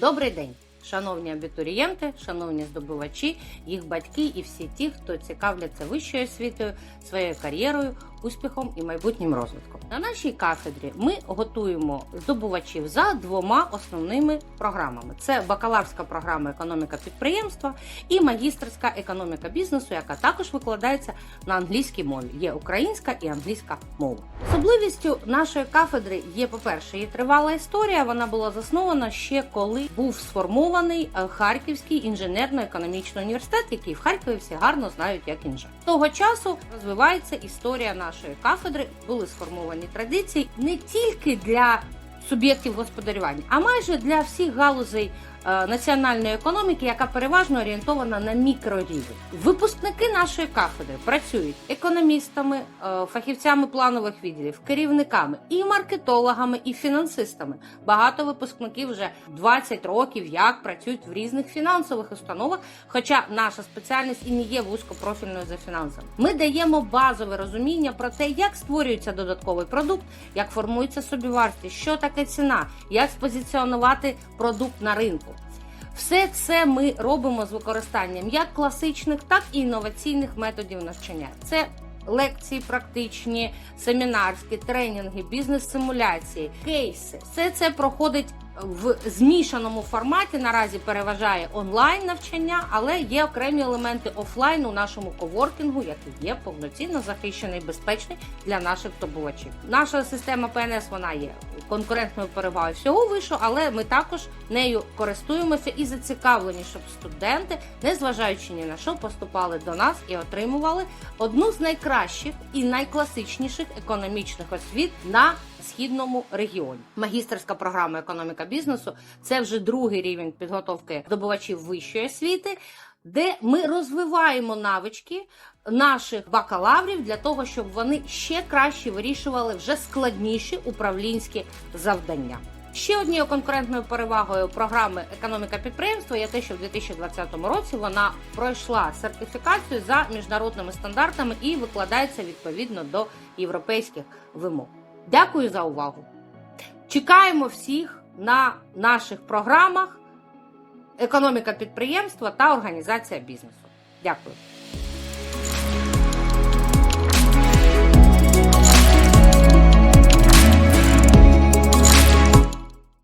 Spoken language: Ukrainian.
Добрий день, шановні абітурієнти, шановні здобувачі, їх батьки і всі ті, хто цікавляться вищою освітою, своєю кар'єрою, успіхом і майбутнім розвитком. На нашій кафедрі ми готуємо здобувачів за двома основними програмами: це бакалаврська програма економіка підприємства і магістерська економіка бізнесу, яка також викладається на англійській мові. Є українська і англійська мова. Особливістю нашої кафедри є, по-перше, її тривала історія. Вона була заснована ще коли був сформований е, Харківський інженерно-економічний університет, який в Харкові всі гарно знають як інжа. Того часу розвивається історія нашої кафедри. Були сформовані традиції не тільки для суб'єктів господарювання, а майже для всіх галузей національної економіки, яка переважно орієнтована на мікрорівень. Випускники нашої кафедри працюють економістами, е, фахівцями планових відділів, керівниками і маркетологами, і фінансистами. Багато випускників вже 20 років як працюють в різних фінансових установах, хоча наша спеціальність і не є вузькопрофільною за фінансами. Ми даємо базове розуміння про те, як створюється додатковий продукт, як формується собівартість, що таке ціна, як спозиціонувати продукт на ринку. Все це ми робимо з використанням як класичних, так і інноваційних методів навчання. Це лекції практичні, семінарські, тренінги, бізнес-симуляції, кейси. Все це проходить в змішаному форматі. Наразі переважає онлайн навчання, але є окремі елементи офлайн у нашому коворкінгу, який є повноцінно захищений, безпечний для наших здобувачів. Наша система ПНС вона є конкурентною перевагою всього вишу, але ми також нею користуємося і зацікавлені, щоб студенти, незважаючи ні на що, поступали до нас і отримували одну з найкращих і найкласичніших економічних освіт на східному регіоні. Магістерська програма економіка бізнесу це вже другий рівень підготовки здобувачів вищої освіти, де ми розвиваємо навички наших бакалаврів для того, щоб вони ще краще вирішували вже складніші управлінські завдання. Ще однією конкурентною перевагою програми економіка підприємства є те, що в 2020 році вона пройшла сертифікацію за міжнародними стандартами і викладається відповідно до європейських вимог. Дякую за увагу. Чекаємо всіх на наших програмах економіка підприємства та організація бізнесу. Дякую.